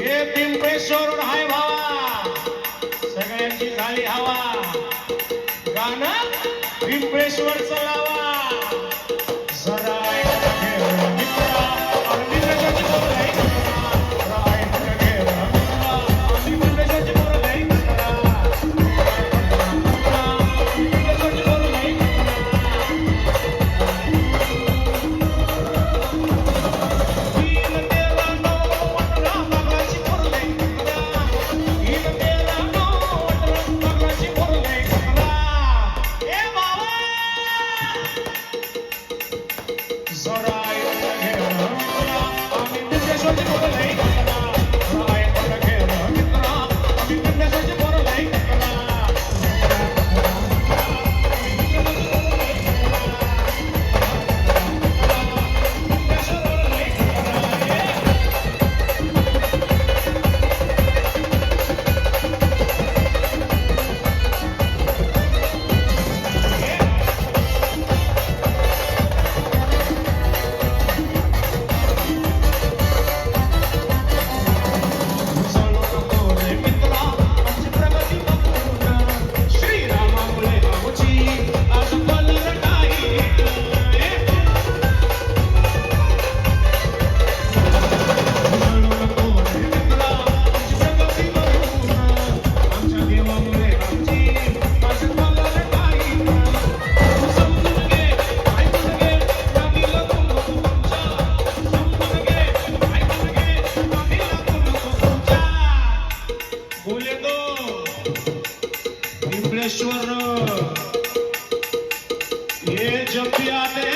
हे हाय भावा सगळ्यांची झाली हवा. गाणं पिंपरेश्वरचं लावा जब भी आते